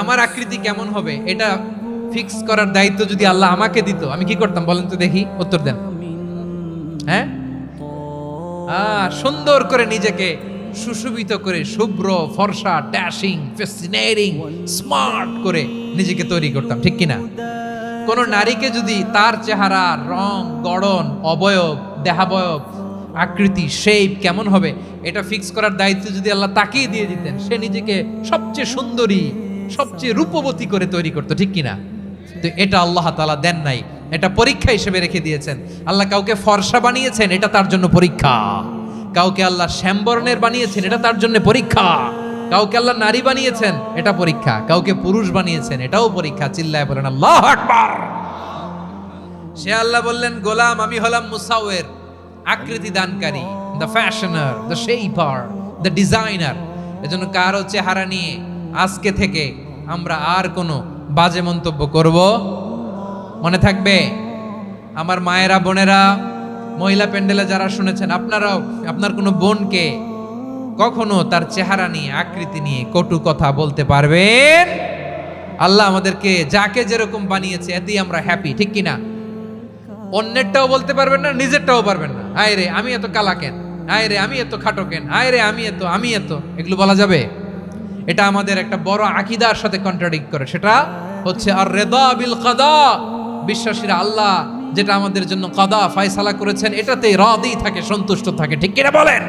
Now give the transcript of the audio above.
আমার আকৃতি কেমন হবে এটা ফিক্স করার দায়িত্ব যদি আল্লাহ আমাকে দিত, আমি কি করতাম বলেন তো দেখি, উত্তর দেন। হ্যাঁ? সুন্দর করে নিজেকে সুশোভিত করে, শুভ্র, ফর্সা ড্যাশিং ফেসিনেটিং স্মার্ট করে নিজেকে তৈরি করতাম, ঠিক কিনা? কোন নারীকে যদি তার চেহারা, রং, গড়ন, অবয়ব, দেহাবয়ব, আকৃতি শেপ কেমন হবে, এটা ফিক্স করার দায়িত্ব যদি আল্লাহ তাকেই দিয়ে দিতেন, সে নিজেকে সবচেয়ে সুন্দরী সবচেয়ে রূপবতী করে তৈরি করতো, ঠিক কিনা? তো এটা আল্লাহ তাআলা দেন নাই। এটা পরীক্ষা হিসেবে রেখে দিয়েছেন। আল্লাহ কাউকে ফর্সা বানিয়েছেন, এটা তার জন্য পরীক্ষা। কাউকে আল্লাহ শ্যামবর্ণের বানিয়েছেন, এটা তার জন্য পরীক্ষা। কাউকে আল্লাহ নারী বানিয়েছেন, এটা পরীক্ষা। কাউকে পুরুষ বানিয়েছেন, এটাও পরীক্ষা। চিল্লায় বলেন, আল্লাহ সে আল্লাহ বললেন, গোলাম, আমি হলাম মুসাওয়ের আকৃতি দানকারী the fashioner the shaper the designer এজন্য কারও চেহারা নিয়ে আজকে থেকে আমরা আর কোনো বাজে মন্তব্য করব? মনে থাকবে? আমার মায়েরা, বোনেরা, মহিলা প্যান্ডেলে যারা শুনেছেন, আপনারাও, আপনার কোনো বোনকে কখনো তার চেহারা নিয়ে, আকৃতি নিয়ে কটু কথা বলতে পারবেন? আল্লাহ আমাদেরকে যাকে যেরকম বানিয়েছে, এতেই আমরা হ্যাপি ঠিক কিনা? অন্যেরটাও বলতে পারবেন না, নিজেরটাও পারবেন না। আয় রে আমি এত কালা কেন আয় রে আমি এত খাটো কেন আয় রে আমি এত আমি এত, এগুলো বলা যাবে? এটা আমাদের একটা বড় আকিদার সাথে কন্ট্রাডিক্ট করে। সেটা হচ্ছে আর রেদা বিল কাদা বিশ্বাসীরা আল্লাহ যেটা আমাদের জন্য কাদা, ফায়সালা করেছেন, এটাতেই রদই থাকে, সন্তুষ্ট থাকে। ঠিক কিনা বলেন?